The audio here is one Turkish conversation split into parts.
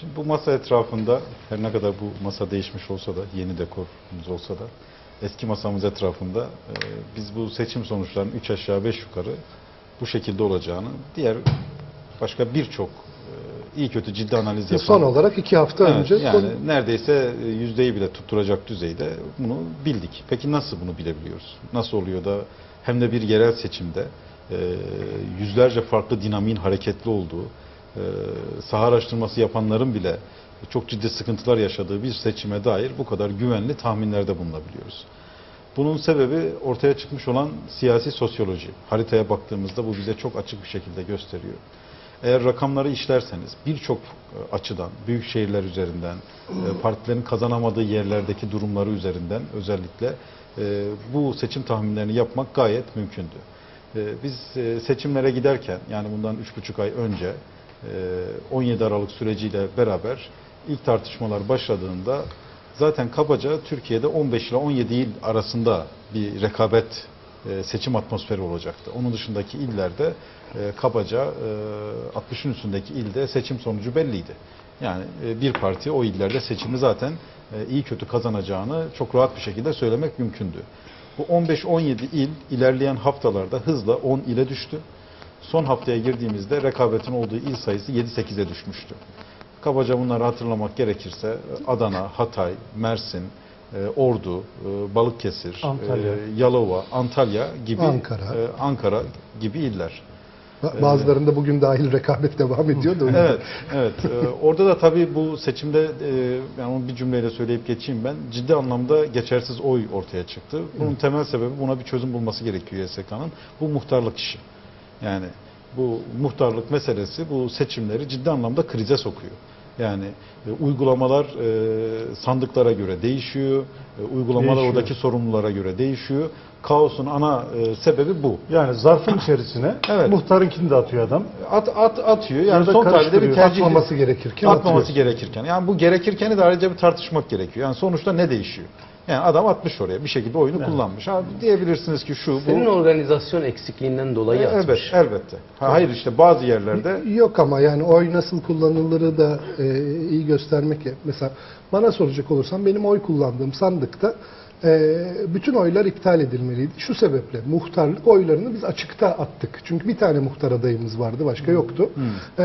Şimdi bu masa etrafında her ne kadar bu masa değişmiş olsa da yeni dekorumuz olsa da eski masamız etrafında e, biz bu seçim sonuçlarının 3 aşağı 5 yukarı bu şekilde olacağını diğer başka birçok e, iyi kötü ciddi analiz yapan Son olarak iki hafta Evet, önce yani son- neredeyse e, yüzdeyi bile tutturacak düzeyde bunu bildik. Peki nasıl bunu bilebiliyoruz? Nasıl oluyor da hem de bir yerel seçimde e, yüzlerce farklı dinamiğin hareketli olduğu, saha araştırması yapanların bile çok ciddi sıkıntılar yaşadığı bir seçime dair bu kadar güvenli tahminlerde bulunabiliyoruz. Bunun sebebi ortaya çıkmış olan siyasi sosyoloji. Haritaya baktığımızda bu bize çok açık bir şekilde gösteriyor. Eğer rakamları işlerseniz birçok e, açıdan, büyük şehirler üzerinden, e, partilerin kazanamadığı yerlerdeki durumları üzerinden özellikle e, bu seçim tahminlerini yapmak gayet mümkündü. E, Biz e, seçimlere giderken yani bundan 3,5 ay önce e, 17 Aralık süreciyle beraber ilk tartışmalar başladığında zaten kabaca Türkiye'de 15 ile 17 il arasında bir rekabet e, seçim atmosferi olacaktı. Onun dışındaki illerde e, kabaca e, 60'ın üstündeki ilde seçim sonucu belliydi. Yani e, bir parti o illerde seçimi zaten e, iyi kötü kazanacağını çok rahat bir şekilde söylemek mümkündü. Bu 15-17 il ilerleyen haftalarda hızla 10 ile düştü. Son haftaya girdiğimizde rekabetin olduğu il sayısı 7-8'e düşmüştü. Kabaca bunları hatırlamak gerekirse Adana, Hatay, Mersin, e, Ordu, e, Balıkesir, Antalya. e, Yalova, Antalya gibi Ankara. Ankara gibi iller. Ba- bazılarında bugün dahil rekabet devam ediyor da. Evet, evet. Orada da tabii bu seçimde yani onu bir cümleyle söyleyip geçeyim ben. Ciddi anlamda geçersiz oy ortaya çıktı. Bunun temel sebebi buna bir çözüm bulması gerekiyor YSK'nın. Bu muhtarlık işi. Yani bu muhtarlık meselesi bu seçimleri ciddi anlamda krize sokuyor. Yani e, uygulamalar e, sandıklara göre değişiyor. E, uygulamalar Değişiyor. oradaki sorumlulara göre değişiyor. Kaosun ana e, sebebi bu. Yani zarfın içerisine Evet. muhtarınkini de atıyor adam. At, at atıyor. Ya Yani son tahlilde bir tercih Atmaması gerekirken atmaması atıyor. gerekirken. Yani bu gerekirkeni de ayrıca bir tartışmak gerekiyor. Yani sonuçta ne değişiyor? Yani adam atmış oraya bir şekilde oyunu kullanmış. Abi diyebilirsiniz ki şu bu. Senin organizasyon eksikliğinden dolayı E, atmış. Evet, elbette. Ha, hayır işte bazı yerlerde Yok ama yani oy nasıl kullanılırı da e, iyi göstermek. Mesela bana soracak olursan benim oy kullandığım sandıkta e, bütün oylar iptal edilmeliydi. Şu sebeple muhtarlık oylarını biz açıkta attık. Çünkü bir tane muhtar adayımız vardı başka yoktu. E,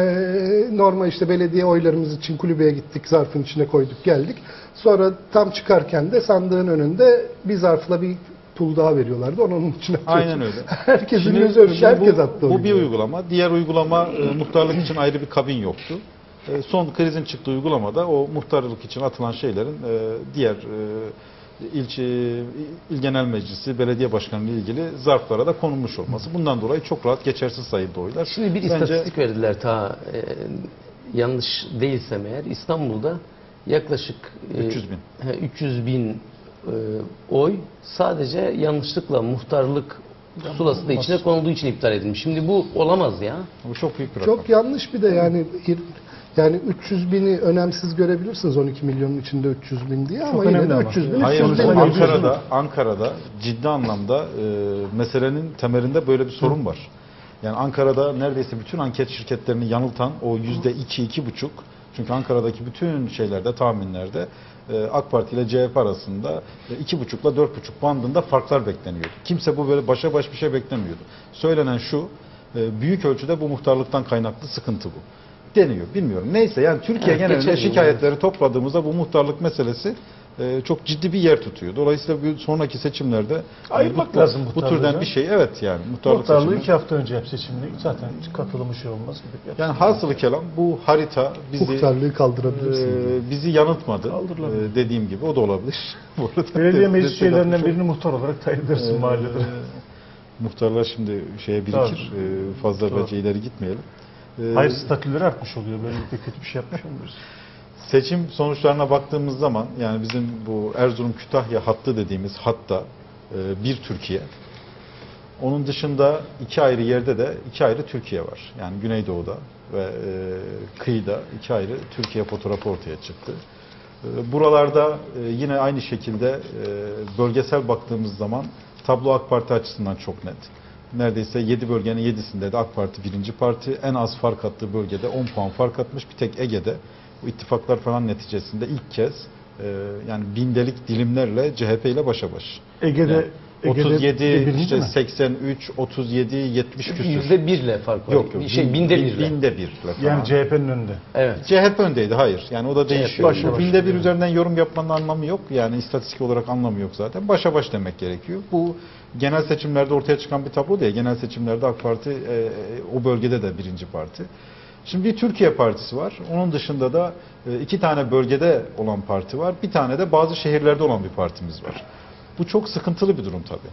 normal işte belediye oylarımız için kulübeye gittik zarfın içine koyduk geldik. Sonra tam çıkarken de sandığın önünde bir zarfla bir pul daha veriyorlardı. Onu onun atıyorduk. Aynen öyle. Herkesin Şimdi- gözü önünde herkes bu, attı Bu oyunu. bir uygulama. Diğer uygulama e, muhtarlık için ayrı bir kabin yoktu. E, son krizin çıktığı uygulamada o muhtarlık için atılan şeylerin e, diğer e, ilçe il genel meclisi, belediye başkanı ile ilgili zarflara da konulmuş olması. Bundan dolayı çok rahat geçersiz sayıldı oylar. Şimdi bir Bence- istatistik verdiler ta e, yanlış değilsem eğer İstanbul'da yaklaşık e, 300 bin. he, 300 bin e, oy sadece yanlışlıkla muhtarlık pusulası da içine konulduğu için iptal edilmiş. Şimdi bu olamaz ya. Bu çok büyük bir rakam. Çok yanlış bir de yani yani 300 bini önemsiz görebilirsiniz 12 milyonun içinde 300 bin diye ama yine de ama. 300 bin Hayır, 300 bin. Ankara'da, Ankara'da ciddi anlamda e, meselenin temelinde böyle bir sorun var. Yani Ankara'da neredeyse bütün anket şirketlerini yanıltan o yüzde iki, iki buçuk. Çünkü Ankara'daki bütün şeylerde, tahminlerde e, AK Parti ile CHP arasında e, iki buçukla dört buçuk bandında farklar bekleniyordu. Kimse bu böyle başa baş bir şey beklemiyordu. Söylenen şu, e, büyük ölçüde bu muhtarlıktan kaynaklı sıkıntı bu. Deniyor, bilmiyorum. Neyse yani Türkiye Evet, genelinde şikayetleri topladığımızda bu muhtarlık meselesi e, çok ciddi bir yer tutuyor. Dolayısıyla bir sonraki seçimlerde e, Ayırmak bu, lazım bu türden bir şey evet yani muhtarlık, Muhtarlığı seçimi. iki hafta önce hep seçimde. Zaten katılımı şey olmaz. Yani hasılı kelam bu harita bizi Muhtarlığı kaldırabilirsiniz. e, bizi yanıltmadı. E, dediğim gibi o da olabilir. Bu arada Belediye meclis üyelerinden birini muhtar olarak tayin edersin Ee, mahallede. Muhtarlar şimdi şeye birikir. e, fazla bence ileri gitmeyelim. E, Hayır statüleri artmış oluyor. Böylelikle kötü bir şey yapmış olmuyoruz. Seçim sonuçlarına baktığımız zaman yani bizim bu Erzurum Kütahya hattı dediğimiz hatta e, bir Türkiye. Onun dışında iki ayrı yerde de iki ayrı Türkiye var. Yani Güneydoğu'da ve e, kıyıda iki ayrı Türkiye fotoğrafı ortaya çıktı. E, buralarda e, yine aynı şekilde e, bölgesel baktığımız zaman tablo AK Parti açısından çok net. Neredeyse 7 bölgenin 7'sinde de AK Parti birinci parti. En az fark attığı bölgede 10 puan fark atmış. Bir tek Ege'de bu ittifaklar falan neticesinde ilk kez e, yani bindelik dilimlerle CHP ile başa baş. Ege'de, Yani Ege'de 37, birinci işte mi? 83, 37, 70 küsür. Yüzde birle fark var. Yok yok. şey bin- binde bin- birle. Binde birle. Yani CHP'nin önünde. Evet. CHP öndeydi hayır. Yani o da değişiyor. başa baş binde bir üzerinden yorum yapmanın anlamı yok. Yani istatistik olarak anlamı yok zaten. Başa baş demek gerekiyor. Bu genel seçimlerde ortaya çıkan bir tablo değil. Genel seçimlerde AK Parti e, o bölgede de birinci parti. Şimdi bir Türkiye Partisi var. Onun dışında da e, iki tane bölgede olan parti var. Bir tane de bazı şehirlerde olan bir partimiz var. Bu çok sıkıntılı bir durum tabii.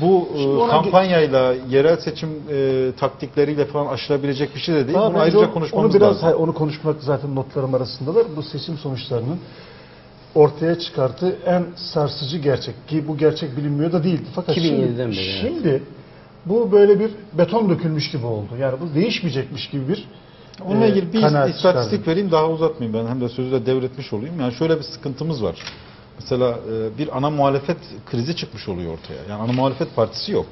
Bu e, kampanyayla, yerel seçim e, taktikleriyle falan aşılabilecek bir şey de değil. Daha Bunu ayrıca o- konuşmamız onu biraz, lazım. hayır, onu konuşmak zaten notlarım arasındalar. Bu seçim sonuçlarının ortaya çıkarttığı en sarsıcı gerçek ki bu gerçek bilinmiyor da değildi. Fakat 2007'den şimdi, beri, şimdi bu böyle bir beton dökülmüş gibi oldu. Yani bu değişmeyecekmiş gibi bir Onunla e, ilgili bir istatistik çıkardım. vereyim daha uzatmayayım ben hem de sözü de devretmiş olayım. Yani şöyle bir sıkıntımız var. Mesela e, bir ana muhalefet krizi çıkmış oluyor ortaya. Yani ana muhalefet partisi yok.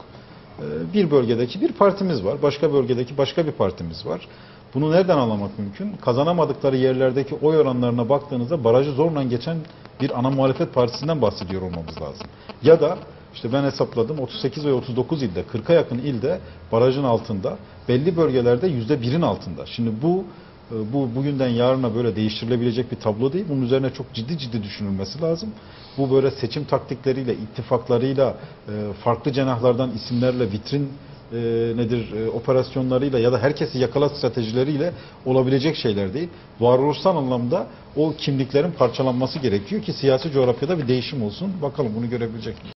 E, Bir bölgedeki bir partimiz var. Başka bölgedeki başka bir partimiz var. Bunu nereden anlamak mümkün? Kazanamadıkları yerlerdeki oy oranlarına baktığınızda barajı zorla geçen bir ana muhalefet partisinden bahsediyor olmamız lazım. Ya da işte ben hesapladım 38 ve 39 ilde 40'a yakın ilde barajın altında belli bölgelerde %1'in altında. Şimdi bu bu bugünden yarına böyle değiştirilebilecek bir tablo değil. Bunun üzerine çok ciddi ciddi düşünülmesi lazım. Bu böyle seçim taktikleriyle, ittifaklarıyla, e, farklı cenahlardan isimlerle, vitrin e, nedir e, operasyonlarıyla ya da herkesi yakala stratejileriyle olabilecek şeyler değil. Varoluşsal anlamda o kimliklerin parçalanması gerekiyor ki siyasi coğrafyada bir değişim olsun. Bakalım bunu görebilecek mi?